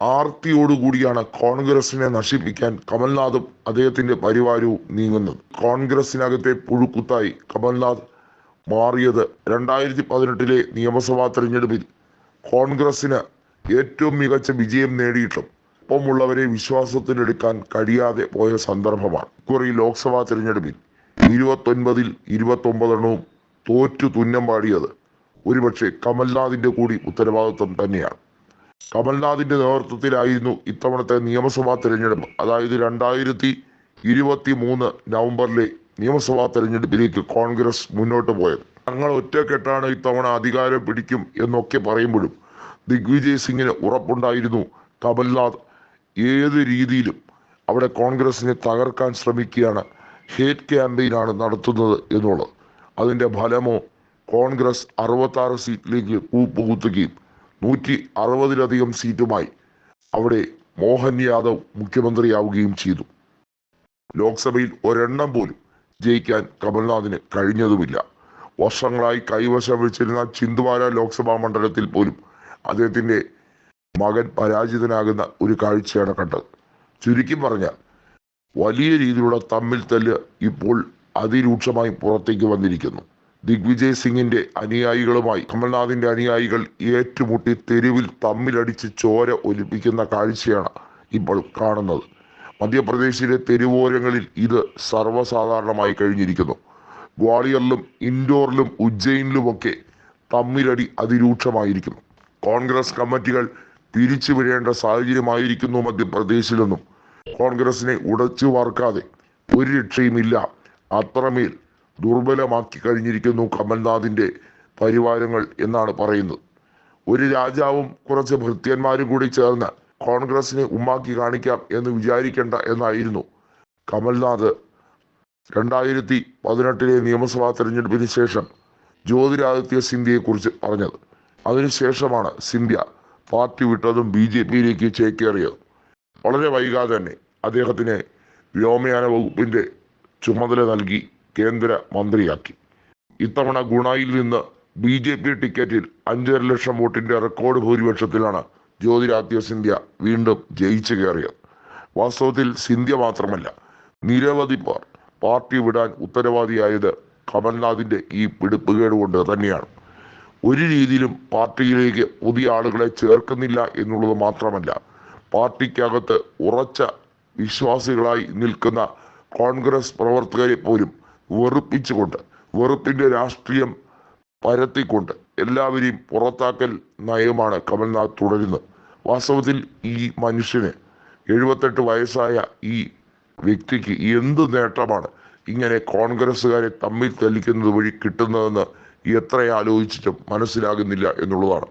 ആർത്തിയോടുകൂടിയാണ് കോൺഗ്രസിനെ നശിപ്പിക്കാൻ കമൽനാഥും അദ്ദേഹത്തിന്റെ പരിവാരവും നീങ്ങുന്നത്. കോൺഗ്രസിനകത്തെ പുഴുക്കുത്തായി കമൽനാഥ് മാറിയത് രണ്ടായിരത്തി പതിനെട്ടിലെ നിയമസഭാ തെരഞ്ഞെടുപ്പിൽ കോൺഗ്രസിന് ഏറ്റവും മികച്ച വിജയം നേടിയിട്ടും ഒപ്പമുള്ളവരെ വിശ്വാസത്തിലെടുക്കാൻ കഴിയാതെ പോയ സന്ദർഭമാണ്. ഇക്കുറി ലോക്സഭാ തെരഞ്ഞെടുപ്പിൽ ഇരുപത്തൊൻപതിൽ ഇരുപത്തൊമ്പതെണ്ണവും തോറ്റു തുന്നം പാടിയത് ഒരുപക്ഷെ കമൽനാഥിന്റെ കൂടി ഉത്തരവാദിത്വം തന്നെയാണ്. കമൽനാഥിന്റെ നേതൃത്വത്തിലായിരുന്നു ഇത്തവണത്തെ നിയമസഭാ തെരഞ്ഞെടുപ്പ്. അതായത് രണ്ടായിരത്തി ഇരുപത്തി മൂന്ന് നവംബറിലെ നിയമസഭാ തെരഞ്ഞെടുപ്പിലേക്ക് കോൺഗ്രസ് മുന്നോട്ട് പോയത്. തങ്ങൾ ഒറ്റക്കെട്ടാണ് ഇത്തവണ അധികാരം പിടിക്കും എന്നൊക്കെ പറയുമ്പോഴും ദിഗ്വിജയ് സിംഗിന് ഉറപ്പുണ്ടായിരുന്നു കമൽനാഥ് ഏത് രീതിയിലും അവിടെ കോൺഗ്രസിനെ തകർക്കാൻ ശ്രമിക്കുകയാണ് ഹേറ്റ് ക്യാമ്പയിനാണ് നടത്തുന്നത് എന്നുള്ളത്. അതിന്റെ ഫലമോ കോൺഗ്രസ് അറുപത്താറ് സീറ്റിലേക്ക് കൂപ്പുകുത്തുകയും നൂറ്റി അറുപതിലധികം സീറ്റുമായി അവിടെ മോഹൻ യാദവ് മുഖ്യമന്ത്രിയാവുകയും ചെയ്തു. ലോക്സഭയിൽ ഒരെണ്ണം പോലും ജയിക്കാൻ കമൽനാഥിന് കഴിഞ്ഞതുമില്ല. വർഷങ്ങളായി കൈവശം വെച്ചിരുന്ന ചിന്ദ്വാര ലോക്സഭാ മണ്ഡലത്തിൽ പോലും അദ്ദേഹത്തിന്റെ മകൻ പരാജിതനാകുന്ന ഒരു കാഴ്ചയാണ് കണ്ടത്. ചുരുക്കി പറഞ്ഞാൽ വലിയ രീതിയിലുള്ള തമ്മിൽ തല്ല് ഇപ്പോൾ അതിരൂക്ഷമായി പുറത്തേക്ക് വന്നിരിക്കുന്നു. ദിഗ്വിജയ് സിംഗിന്റെ അനുയായികളുമായി കമൽനാഥിന്റെ അനുയായികൾ ഏറ്റുമുട്ടി തെരുവിൽ തമ്മിലടിച്ച് ചോര ഒലിപ്പിക്കുന്ന കാഴ്ചയാണ് ഇപ്പോൾ കാണുന്നത്. മധ്യപ്രദേശിലെ തെരുവോരങ്ങളിൽ ഇത് സർവസാധാരണമായി കഴിഞ്ഞിരിക്കുന്നു. ഗ്വാളിയറിലും ഇൻഡോറിലും ഉജ്ജയിനിലുമൊക്കെ തമ്മിലടി അതിരൂക്ഷമായിരിക്കുന്നു. കോൺഗ്രസ് കമ്മിറ്റികൾ പിരിച്ചു വിടേണ്ട സാഹചര്യമായിരിക്കുന്നു മധ്യപ്രദേശിലെന്നും. കോൺഗ്രസിനെ ഉടച്ചു വാർക്കാതെ ഒരു രക്ഷയുമില്ല. അത്രമേൽ ദുർബലമാക്കി കഴിഞ്ഞിരിക്കുന്നു കമൽനാഥിന്റെ പരിവാരങ്ങൾ എന്നാണ് പറയുന്നത്. ഒരു രാജാവും കുറച്ച് ഭൃത്യന്മാരും കൂടി ചേർന്ന് കോൺഗ്രസിനെ ഉമ്മാക്കി കാണിക്കാം എന്ന് വിചാരിക്കേണ്ട എന്നായിരുന്നു കമൽനാഥ്. രണ്ടായിരത്തി പതിനെട്ടിലെ നിയമസഭാ തെരഞ്ഞെടുപ്പിന് ശേഷം ജ്യോതിരാദിത്യ സിന്ധ്യയെക്കുറിച്ച് പറഞ്ഞത്. അതിനുശേഷമാണ് സിന്ധ്യ പാർട്ടി വിട്ടതും ബി ജെ പിയിലേക്ക് ചേക്കേറിയത്. വളരെ വൈകാതെ തന്നെ അദ്ദേഹത്തിന് വ്യോമയാന വകുപ്പിന്റെ ചുമതല നൽകി. കേന്ദ്ര മന്ത്രിയാക്കി. ഇത്തവണ ഗുണായിൽ നിന്ന് ബി ജെ പി ടിക്കറ്റിൽ അഞ്ചര ലക്ഷം വോട്ടിന്റെ റെക്കോർഡ് ഭൂരിപക്ഷത്തിലാണ് ജ്യോതിരാദിത്യ സിന്ധ്യ വീണ്ടും ജയിച്ചു കയറിയത്. വാസ്തവത്തിൽ സിന്ധ്യ മാത്രമല്ല നിരവധി പേർ പാർട്ടി വിടാൻ ഉത്തരവാദിയായത് കമൽനാഥിന്റെ ഈ പിടിപ്പുകേട് കൊണ്ട് തന്നെയാണ്. ഒരു രീതിയിലും പാർട്ടിയിലേക്ക് പുതിയ ആളുകളെ ചേർക്കുന്നില്ല എന്നുള്ളത് മാത്രമല്ല പാർട്ടിക്കകത്ത് ഉറച്ച വിശ്വാസികളായി നിൽക്കുന്ന കോൺഗ്രസ് പ്രവർത്തകരെ പോലും വെറുപ്പിച്ചുകൊണ്ട് വെറുപ്പിന്റെ രാഷ്ട്രീയം പരത്തിക്കൊണ്ട് എല്ലാവരെയും പുറത്താക്കൽ നയമാണ് കമൽനാഥ് തുടരുന്നത്. വാസ്തവത്തിൽ ഈ മനുഷ്യന് എഴുപത്തെട്ട് വയസ്സായ ഈ വ്യക്തിക്ക് എന്ത് നേട്ടമാണ് ഇങ്ങനെ കോൺഗ്രസ്സുകാരെ തമ്മിൽ തെളിക്കുന്നത് വഴി കിട്ടുന്നതെന്ന് എത്ര ആലോചിച്ചിട്ടും മനസ്സിലാകുന്നില്ല എന്നുള്ളതാണ്.